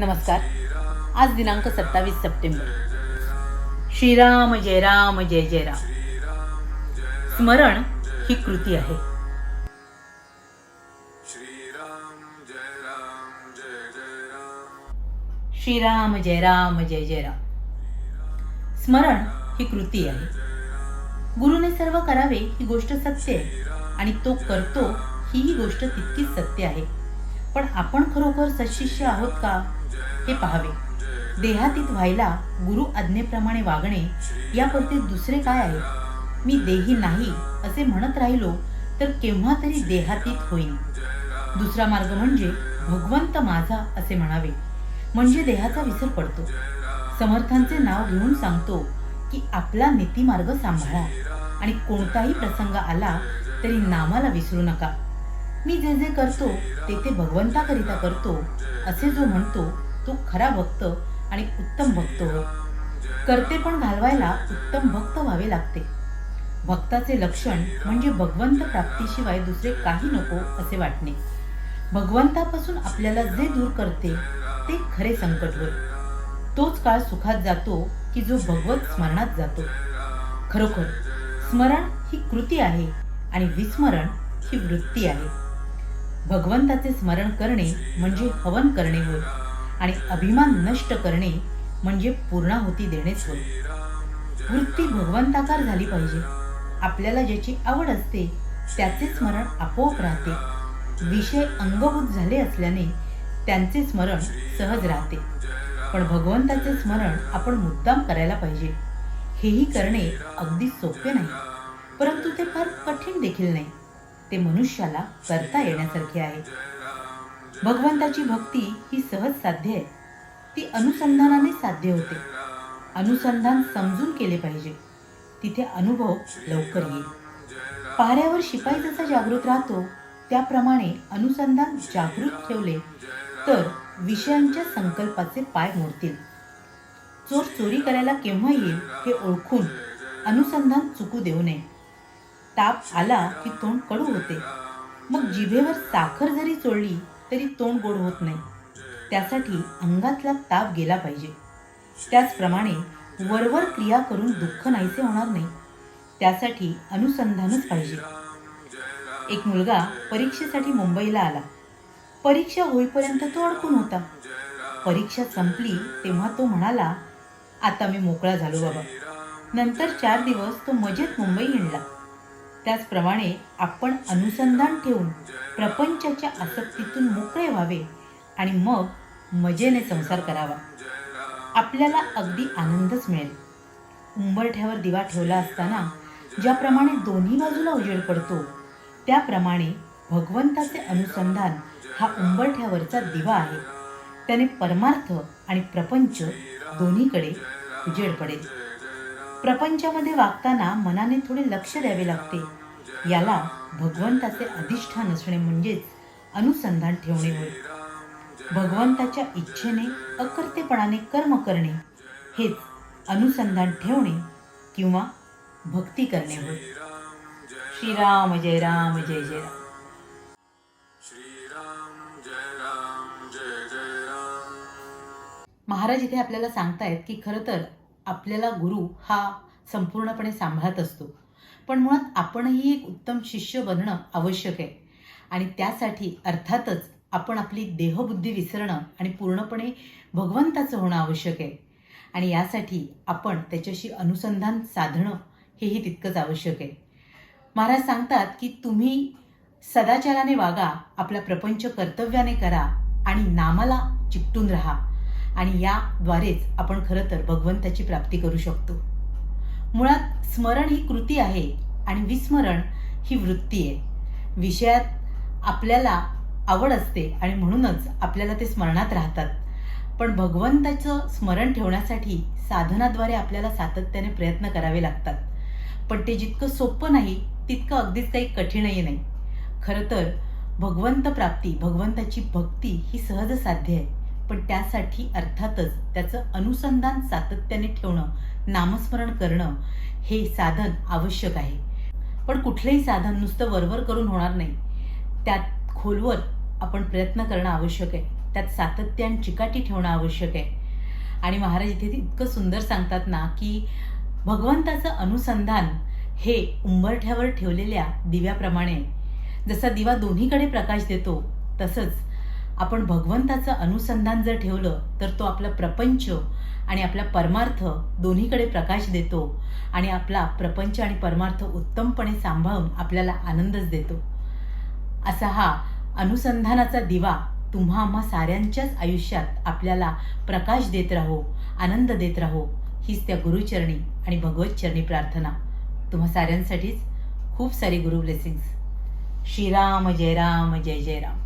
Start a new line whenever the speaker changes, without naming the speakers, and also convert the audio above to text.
नमस्कार. आज दिनांक सत्तावीस सप्टेंबर. श्रीराम जय राम जय जय राम. स्मरण ही कृती आहे.
श्रीराम जय राम जय जय राम.
स्मरण ही कृती आहे. गुरुने सर्व करावे ही गोष्ट सत्य आहे आणि तो करतो ही ही गोष्ट तितकीच सत्य आहे. पण आपण खरोखर सशिष्य आहोत का? हे पाहावे. देहातीत व्हायला गुरु आज्ञेप्रमाणे वागणे यापरते दुसरे काय आहे? मी देही नाही असे म्हणत राहिलो तर केव्हा तरी देहातीत होईन. दुसरा मार्ग म्हणजे भगवंत माझा असे म्हणावे. म्हणजे देहाचा विसर पडतो. समर्थांचे नाव घेऊन सांगतो की आपला नीतिमार्ग सांभाळा आणि कोणताही प्रसंग आला तरी नामाला विसरू नका. मी जे जे करतो ते ते भगवंताकरिता करतो असे जो म्हणतो तो खरा भक्त आणि उत्तम भक्त होय. करते पण घालवायला उत्तम भक्त व्हावे लागते. भक्ताचे लक्षण म्हणजे भगवंत प्राप्तीशिवाय दुसरे काही नको असे वाटणे. भगवंतापासून आपल्याला जे दूर करते ते खरे संकट होय. तोच काळ सुखात जातो की जो भगवत स्मरणात जातो. खरोखर स्मरण ही कृती आहे आणि विस्मरण ही वृत्ती आहे. भगवंताचे स्मरण करणे म्हणजे हवन करणे होय. आणि अभिमान नष्ट करणे म्हणजे पूर्णाहुती देणेच होय. वृत्ती भगवंताकार झाली पाहिजे. आपल्याला ज्याची आवड असते त्याचे स्मरण आपोआप राहते. विषय अंगभूत झाले असल्याने त्यांचे स्मरण सहज राहते. पण भगवंताचे स्मरण आपण मुद्दाम करायला पाहिजे. हेही करणे अगदी सोपे नाही. परंतु ते फार कठीण देखील नाही. ते मनुष्याला करता येण्यासारखे आहे. भगवंताची भक्ती ही सहज साध्य आहे. ती अनुसंधानाने साध्य होते. अनुसंधान समजून केले पाहिजे. तिथे अनुभव लवकर येईल. पाऱ्यावर शिपाई जसा जागृत राहतो त्याप्रमाणे अनुसंधान जागृत ठेवले तर विषयांच्या संकल्पाचे पाय मोडतील. चोर चोरी करायला केव्हा येईल हे ओळखून अनुसंधान चुकू देऊ नये. ताप आला की तोंड कडू होते. मग जिभेवर साखर जरी चोळली तरी तोंड गोड होत नाही. त्यासाठी अंगातला ताप गेला पाहिजे. त्याचप्रमाणे वरवर क्रिया करून दुःख नाहीसे होणार नाही. त्यासाठी अनुसंधानच पाहिजे. एक मुलगा परीक्षेसाठी मुंबईला आला. परीक्षा होईपर्यंत तो अडकून होता. परीक्षा संपली तेव्हा तो म्हणाला आता मी मोकळा झालो बाबा. नंतर चार दिवस तो मजेत मुंबई हिंडला. त्याचप्रमाणे आपण अनुसंधान ठेवून प्रपंचाच्या आसक्तीतून मोकळे व्हावे आणि मग मजेने संसार करावा. आपल्याला अगदी आनंदच मिळेल. उंबरठ्यावर दिवा ठेवला असताना ज्याप्रमाणे दोन्ही बाजूला उजेड पडतो त्याप्रमाणे भगवंताचे अनुसंधान हा उंबरठ्यावरचा दिवा आहे. त्याने परमार्थ आणि प्रपंच दोन्हीकडे उजेड पडेल. प्रपंचामध्ये वागताना मनाने थोडे लक्ष द्यावे लागते. याला भगवंताचे अधिष्ठान असणे म्हणजेच अनुसंधान ठेवणे होय. भगवंताच्या इच्छेने अकर्तेपणाने कर्म करणे हेच अनुसंधान ठेवणे किंवा भक्ती करणे होय. श्रीराम जय राम जय जय राम. महाराज इथे आपल्याला सांगतायत की खरं तर आपल्याला गुरु हा संपूर्णपणे सांभाळत असतो. पण मुळात आपणही एक उत्तम शिष्य बनणं आवश्यक आहे. आणि त्यासाठी अर्थातच आपण आपली देहबुद्धी विसरणं आणि पूर्णपणे भगवंताचं होणं आवश्यक आहे. आणि यासाठी आपण त्याच्याशी अनुसंधान साधणं हेही तितकंच आवश्यक आहे. महाराज सांगतात की तुम्ही सदाचाराने वागा आपला प्रपंच कर्तव्याने करा आणि नामाला चिकटून राहा. आणि याद्वारेच आपण खरं तर भगवंताची प्राप्ती करू शकतो. मुळात स्मरण ही कृती आहे आणि विस्मरण ही वृत्ती आहे. विषयात आपल्याला आवड असते आणि म्हणूनच आपल्याला ते स्मरणात राहतात. पण भगवंताचं स्मरण ठेवण्यासाठी साधनाद्वारे आपल्याला सातत्याने प्रयत्न करावे लागतात. पण ते जितकं सोपं नाही तितकं अगदीच काही कठीणही नाही. खरं तर भगवंत प्राप्ती भगवंताची भक्ती ही सहज साध्य आहे. पण त्यासाठी अर्थातच त्याचं अनुसंधान सातत्याने ठेवणं नामस्मरण करणं हे साधन आवश्यक आहे. पण कुठलंही साधन नुसतं वरवर करून होणार नाही. त्यात खोलवर आपण प्रयत्न करणं आवश्यक आहे. त्यात सातत्याने चिकाटी ठेवणं आवश्यक आहे. आणि महाराज इथे इतकं सुंदर सांगतात ना की भगवंताचं अनुसंधान हे उंबरठ्यावर ठेवलेल्या दिव्याप्रमाणे जसा दिवा दोन्हीकडे प्रकाश देतो तसंच आपण भगवंताचं अनुसंधान जर ठेवलं तर तो आपला प्रपंच आणि आपला परमार्थ दोन्हीकडे प्रकाश देतो आणि आपला प्रपंच आणि परमार्थ उत्तमपणे सांभाळून आपल्याला आनंदच देतो. असा हा अनुसंधानाचा दिवा तुम्हा आम्हा साऱ्यांच्याच आयुष्यात आपल्याला प्रकाश देत राहो आनंद देत राहो हीच त्या गुरुचरणी आणि भगवतचरणी प्रार्थना. तुम्हा साऱ्यांसाठीच खूप सारी गुरु ब्लेसिंग्स. श्रीराम जय राम जय जय राम.